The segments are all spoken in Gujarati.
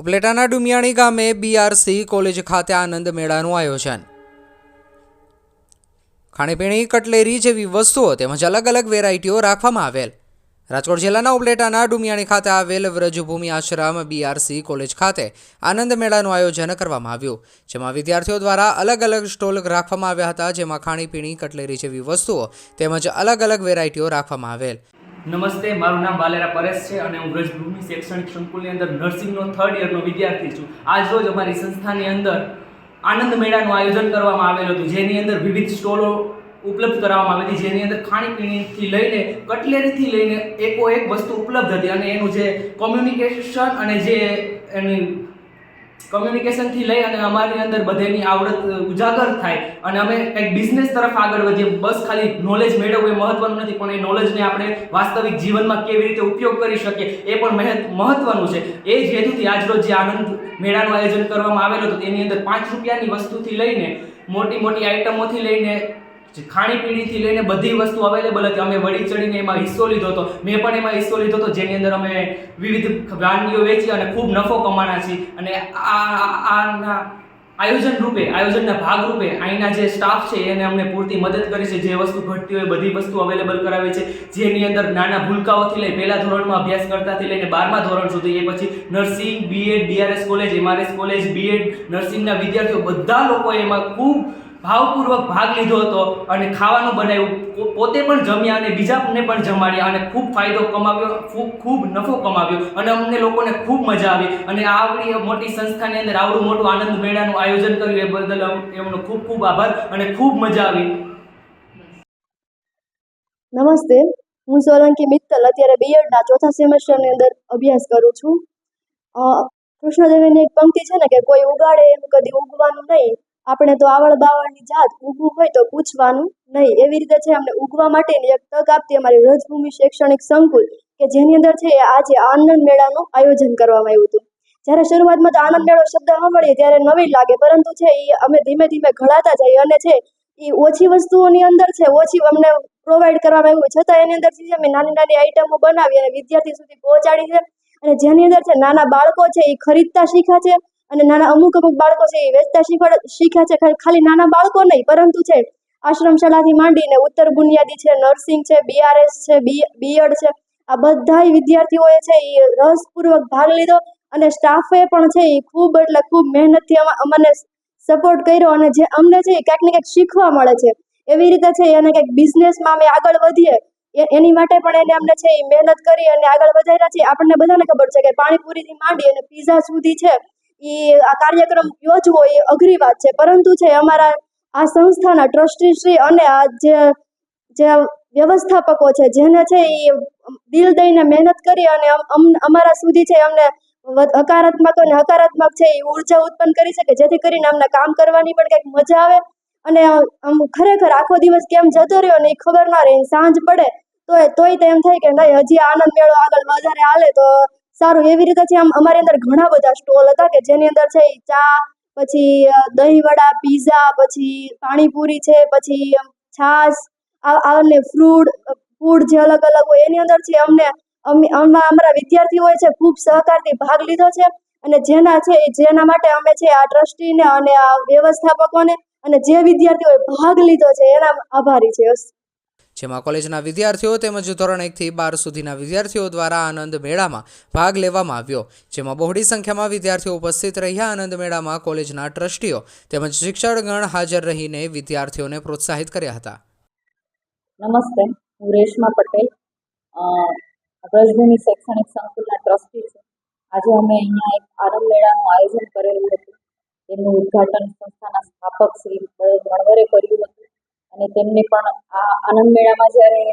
ઉપલેટાના ડુમિયાણી ગામે બીઆરસી કોલેજ ખાતે આનંદ મેળાનું આયોજન. ખાણીપીણી, કટલેરી જેવી વસ્તુઓ તેમજ અલગ અલગ વેરાયટીઓ રાખવામાં આવેલ. રાજકોટ જિલ્લાના ઉપલેટાના ડુમિયાણી ખાતે આવેલ વ્રજભૂમિ આશ્રમ બીઆરસી કોલેજ ખાતે આનંદ મેળાનું આયોજન કરવામાં આવ્યું. જેમાં વિદ્યાર્થીઓ દ્વારા અલગ અલગ સ્ટોલ રાખવામાં આવ્યા હતા, જેમાં ખાણીપીણી, કટલેરી જેવી વસ્તુઓ તેમજ અલગ અલગ વેરાયટીઓ રાખવામાં આવેલ. નમસ્તે, મારું નામ બાલેરા પરેશ છે અને હું વ્રજભૂમિ શૈક્ષણિક સંકુલની અંદર નર્સિંગનો થર્ડ યરનો વિદ્યાર્થી છું. આજ રોજ અમારી સંસ્થાની અંદર આનંદ મેળાનું આયોજન કરવામાં આવેલું હતું, જેની અંદર વિવિધ સ્ટોલો ઉપલબ્ધ કરાવવામાં આવી હતી, જેની અંદર ખાણીપીણીથી લઈને, કટલેરીથી લઈને એકો એક વસ્તુ ઉપલબ્ધ હતી અને એનું જે કોમ્યુનિકેશન અને જે એની કમ્યુનિકેશનથી લઈ અને અમારી અંદર બધેની આવડત ઉજાગર થાય. અને અમે કંઈક બિઝનેસ તરફ આગળ વધીએ. બસ ખાલી નોલેજ મેળવવું એ મહત્વનું નથી, પણ એ નોલેજને આપણે વાસ્તવિક જીવનમાં કેવી રીતે ઉપયોગ કરી શકીએ, એ પણ મહેત મહત્વનું છે. એ જ હેતુથી આજરોજ જે આનંદ મેળાનું આયોજન કરવામાં આવેલું હતું તેની અંદર પાંચ રૂપિયાની વસ્તુથી લઈને મોટી મોટી આઇટમોથી લઈને ખાણીપીણીથી લઈને બધી વસ્તુ અવેલેબલ હતી. અમે વળી ચડીને એમાં હિસ્સો લીધો હતો. મેં પણ એમાં હિસ્સો લીધો હતો, જેની અંદર અમે વિવિધ વાનગીઓ વેચી અને ખૂબ નફો કમાણા છીએ. અને આ આયોજન રૂપે, આયોજનના ભાગ રૂપે અહીંના જે સ્ટાફ છે, એને અમને પૂરતી મદદ કરી છે. જે વસ્તુ ઘટતી હોય બધી વસ્તુ અવેલેબલ કરાવી છે. જેની અંદર નાના ભૂલકાઓથી લઈ પહેલા ધોરણમાં અભ્યાસ કરતાથી લઈને બારમા ધોરણ સુધી એ પછી nursing BEd DRS college MRS college BEd નર્સિંગના વિદ્યાર્થીઓ બધા લોકો એમાં ખૂબ ભાવપૂર્વક ભાગ લીધો હતો અને ખાવાનું બનાવ્યું. પોતે પણ જમ્યા અને બીજાને પણ જમાડ્યા અને ખૂબ ફાયદો કમાવ્યો, ખૂબ ખૂબ નફો કમાવ્યો અને અમને લોકોને ખૂબ મજા આવી. અને આવડી મોટી સંસ્થાની અંદર આવડું મોટું આનંદ મેળાનું આયોજન કર્યું એ બદલ એમનો ખૂબ ખૂબ આભાર અને ખૂબ મજા આવી. નમસ્તે. હું સોલંકી મિત્તલ. અત્યારે બીએડના ચોથા સેમેસ્ટરની અંદર અભ્યાસ કરું છું. કૃષ્ણદેવીની એક પંક્તિ છે ને કે કોઈ ઉગાડે એમ કદી ઉગવાનું નહીં. આપણે તો આવળ બાવળની જાત ઉગવું હોય તો પૂછવાનું નહીં. એવી રીતે છે, અમને ઉગવા માટેની એક તક આપતી અમારી રજભૂમિ શૈક્ષણિક સંકુલ કે જેની અંદર છે, એ આજે આનંદ મેળાનું આયોજન કરવામાં આવ્યું હતું. જ્યારે શરૂઆતમાં તો આનંદ મેળો શબ્દ સાંભળીએ ત્યારે નવી લાગે. પરંતુ છે, એ અમે ધીમે ધીમે ઘડાતા જઈએ અને છે, એ ઓછી વસ્તુઓની અંદર છે, ઓછી અમને પ્રોવાઈડ કરવામાં આવ્યું. છતાં એની અંદર છે, અમે નાની નાની આઈટમો બનાવી અને વિદ્યાર્થી સુધી પહોંચાડી છે. અને જેની અંદર છે, નાના બાળકો છે, એ ખરીદતા શીખ્યા છે. અને નાના અમુક અમુક બાળકો છે એ વેચતા શીખ્યા છે. ખાલી- નાના બાળકો નહીં, પરંતુ છે, આશ્રમશાળાથી માંડીને ઉત્તર બુનિયાદી છે, નર્સિંગ છે બીઆરએસ છે બી બીએડ છે, આ બધાય વિદ્યાર્થીઓએ છે એ રસપૂર્વક ભાગ લીધો અને સ્ટાફે પણ છે એ ખૂબ એટલે ખૂબ મહેનતથી અમા- અમને સપોર્ટ કર્યો અને જે અમને છે એ ક્યાંક ને ક્યાંક શીખવા મળે છે. એવી રીતે છે અને ક્યાંક બિઝનેસમાં અમે આગળ વધીએ એની માટે પણ એને અમને છે એ મહેનત કરી અને આગળ વધાર્યા છે. આપણને બધાને ખબર છે કે પાણીપુરીથી માંડી અને પીઝા સુધી છે. એ આ કાર્યક્રમ યોજવો એ અઘરી વાત છે. પરંતુ છે અમારા આ સંસ્થાના ટ્રસ્ટીશ્રી અને આ જે જે વ્યવસ્થાપકો છે, જેને છે એ દિલ દઈને મહેનત કરી અને અમ- અમ- અમારા સુધી છે અમને હકારાત્મક અને હકારાત્મક છે એ ઊર્જા ઉત્પન્ન કરી શકે, જેથી કરીને અમને કામ કરવાની પણ કંઈક મજા આવે. અને ખરેખર આખો દિવસ કેમ જતો રહ્યો ને એ ખબર ના રહે, સાંજ પડે, તોય તોય તેમ થાય કે નહીં, હજી આનંદ મેળો આગળ વધારે હાલે તો સારું, એવી રીતે છે આમ અમારી અંદર ઘણા બધા સ્ટોલ હતા કે જેની અંદર છે ચા, પછી દહીંવડા, પીઝા, પછી પાણીપુરી છે, પછી છાશ અને ફ્રૂટ ફૂડ જે અલગ અલગ હોય એની અંદર છે અમને અમારા વિદ્યાર્થીઓએ છે ખૂબ સહકારથી ભાગ લીધો છે અને જેના છે જેના માટે અમે છે આ ટ્રસ્ટીને અને આ વ્યવસ્થાપકોને અને જે વિદ્યાર્થીઓએ ભાગ લીધો છે એના આભારી છે જેમાં કોલેજના વિદ્યાર્થીઓ તેમજ ધોરણ એકથી બાર સુધીના વિદ્યાર્થીઓ દ્વારા આનંદ મેળામાં ભાગ લેવામાં આવ્યો. જેમાં બહોળી સંખ્યામાં વિદ્યાર્થીઓ ઉપસ્થિત રહ્યા. આનંદ મેળામાં કોલેજના ટ્રસ્ટીઓ તેમજ શિક્ષકગણ હાજર રહીને વિદ્યાર્થીઓને પ્રોત્સાહિત કર્યા હતા. નમસ્તે. હું રેશમા પટેલ. અ, શૈક્ષણિક સંકુલના ટ્રસ્ટી છું. આજે અમે અહીંયા એક આનંદ મેળાનું આયોજન કરેલું હતું. એનું ઉદ્ઘાટન સંસ્થાના સ્થાપક શ્રી બળદ કર્યું હતું. અને તેમને પણ આ આનંદ મેળામાં જ્યારે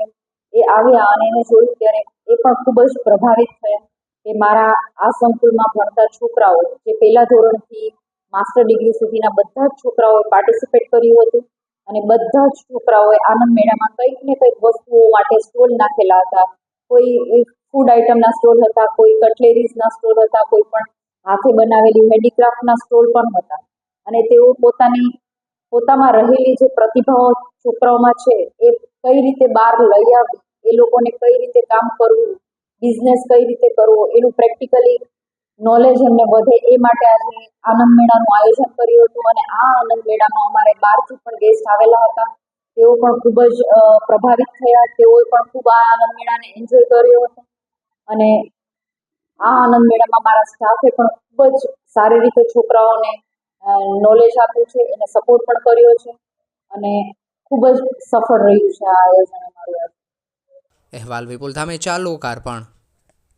એ આવ્યા અને એને જોયું ત્યારે એ પણ ખૂબ જ પ્રભાવિત થયા કે મારા આ સંકુલમાં ભણતા છોકરાઓ જે પહેલા ધોરણથી માસ્ટર ડિગ્રી સુધીના બધા જ છોકરાઓએ પાર્ટિસિપેટ કર્યું હતું અને બધા જ છોકરાઓએ આનંદ મેળામાં કંઈક ને કંઈક વસ્તુઓ માટે સ્ટોલ નાખેલા હતા. કોઈ ફૂડ આઇટમના સ્ટોલ હતા, કોઈ કટલેરીઝના સ્ટોલ હતા, કોઈ પણ હાથે બનાવેલી હેન્ડીક્રાફ્ટના સ્ટોલ પણ હતા. અને તેઓ પોતાની પોતામાં રહેલી જે પ્રતિભાઓ છોકરાઓમાં છે, એ કઈ રીતે બહાર લઈ આવી, એ લોકોને કઈ રીતે કામ કરવું બિઝનેસ કઈ રીતે કરવો, એનું પ્રેક્ટિકલી નોલેજ એમને વધે, એ માટે આજે આનંદ મેળાનું આયોજન કર્યું હતું અને આ આનંદ મેળામાં અમારે બહારથી પણ ગેસ્ટ આવેલા હતા. તેઓ પણ ખૂબ જ પ્રભાવિત થયા, તેઓએ પણ ખૂબ આ આનંદ મેળાને એન્જોય કર્યો હતો. અને આ આનંદ મેળામાં મારા સ્ટાફે પણ ખૂબ જ સારી રીતે છોકરાઓને નોલેજ આપ્યું છે, એને સપોર્ટ પણ કર્યો છે અને ખૂબ જ સફળ રહ્યું છે આ આયોજન અમારું. અહેવાલ વિપુલ ધામેચા લોકાર્પણ